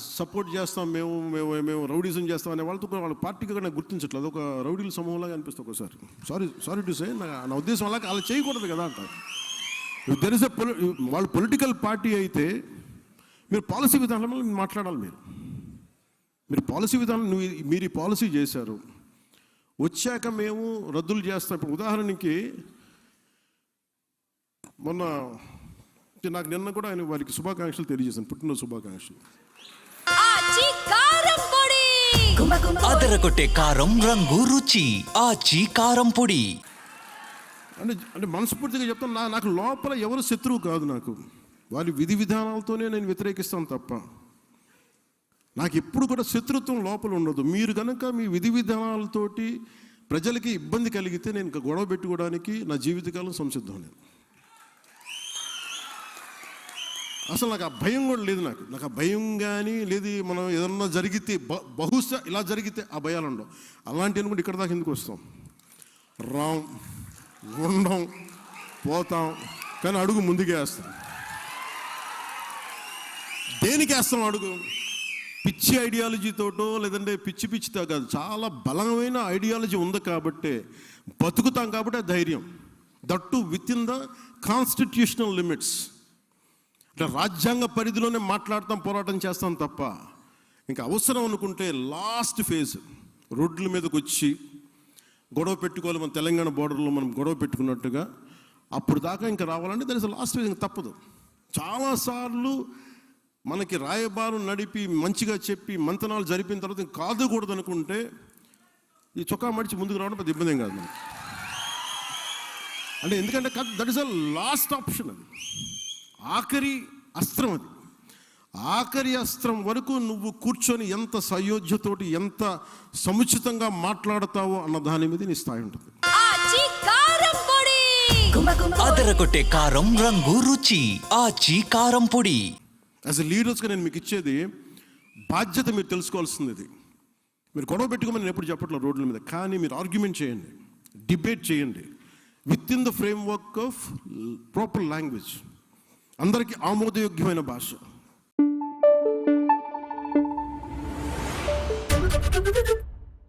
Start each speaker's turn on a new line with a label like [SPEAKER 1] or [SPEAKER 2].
[SPEAKER 1] Support చేస్తాం మేము మేము మేము రౌడీజం చేస్తాం అనే వాళ్ళతో వాళ్ళ పార్టీగా కూడా నాకు గుర్తించట్లేదు. ఒక రౌడీల సమూహంలాగా అనిపిస్తుంది ఒకసారి. సారీ సారీ టు సే నా నా ఉద్దేశం అలా అలా చేయకూడదు కదా అంట. దెర్ ఇస్ ఎ పొలి వాళ్ళు పొలిటికల్ పార్టీ అయితే మీరు పాలసీ విధానంలో మాట్లాడాలి మీరు. మీరు పాలసీ విధానం మీరు ఈ పాలసీ చేశారు. వచ్చాక మేము రద్దులు చేస్తాం. ఇప్పుడు ఉదాహరణకి మొన్న నాకు నిన్న కూడా ఆయన వారికి శుభాకాంక్షలు తెలియజేశాను. పుట్టినరోజు శుభాకాంక్షలు.
[SPEAKER 2] అదరగొట్టే కారం రంగు రుచి ఆచి కారం పొడి.
[SPEAKER 1] అంటే అంటే మనస్ఫూర్తిగా చెప్తాను నా నాకు లోపల ఎవరు శత్రువు కాదు నాకు. వారి విధి విధానాలతోనే నేను వ్యతిరేకిస్తాను తప్ప. నాకు ఎప్పుడు కూడా శత్రుత్వం లోపల ఉండదు. మీరు కనుక మీ విధి విధానాలతోటి ప్రజలకి ఇబ్బంది కలిగితే నేను ఇంకా గొడవ పెట్టుకోవడానికి నా జీవితకాలం సంసిద్ధం నేను అసలు నాకు ఆ భయం కూడా లేదు నాకు. నాకు ఆ భయం కానీ లేదు మనం ఏదన్నా జరిగితే బ- బహుశా ఇలా జరిగితే ఆ భయాలు ఉండవు. అలాంటివి కూడా ఇక్కడ దాకా ఎందుకు వస్తాం? రాం ఉండం పోతాం కానీ అడుగు ముందుకే వేస్తాం. దేనికి వేస్తాం అడుగు? పిచ్చి ఐడియాలజీతోటో లేదంటే పిచ్చి పిచ్చితో కాదు. చాలా బలమైన ఐడియాలజీ ఉంది కాబట్టే బతుకుతాం కాబట్టి ఆ ధైర్యం. That within the constitutional limits అంటే రాజ్యాంగ పరిధిలోనే మాట్లాడతాం పోరాటం చేస్తాం తప్ప ఇంకా అవసరం అనుకుంటే లాస్ట్ ఫేజ్ రోడ్ల మీదకి వచ్చి గొడవ పెట్టుకోవాలి మన తెలంగాణ బోర్డర్లో మనం గొడవ పెట్టుకున్నట్టుగా అప్పుడు దాకా ఇంకా రావాలంటే దాని లాస్ట్ ఫేజ్ ఇంకా తప్పదు. చాలాసార్లు మనకి రాయబారం నడిపి మంచిగా చెప్పి మంతనాలు జరిపిన తర్వాత ఇంకా కాదుకూడదు అనుకుంటే ఈ చొక్కా మడిచి ముందుకు రావడం పెద్ద ఇబ్బంది కాదు మనకి. అంటే ఎందుకంటే that is a last option అది. ఆఖరి అస్త్రం అది. ఆఖరి అస్త్రం వరకు నువ్వు కూర్చొని ఎంత సయోధ్యతోటి ఎంత సముచితంగా మాట్లాడతావో అన్న దాని మీద నీ స్థాయి ఉంటుంది.
[SPEAKER 2] అదరగొట్టే కారం రంగు రుచి. ఆచి కారం పొడి.
[SPEAKER 1] యాజ్ ఎ లీడర్స్గా నేను మీకు ఇచ్చేది బాధ్యత మీరు తెలుసుకోవాల్సింది ఇది మీరు గొడవ పెట్టుకోమని నేను ఎప్పుడు చెప్పట్లేదు రోడ్ల మీద. కానీ మీరు ఆర్గ్యుమెంట్ చేయండి. డిబేట్ చేయండి. Within the framework of proper language అందరికీ ఆమోదయోగ్యమైన భాష.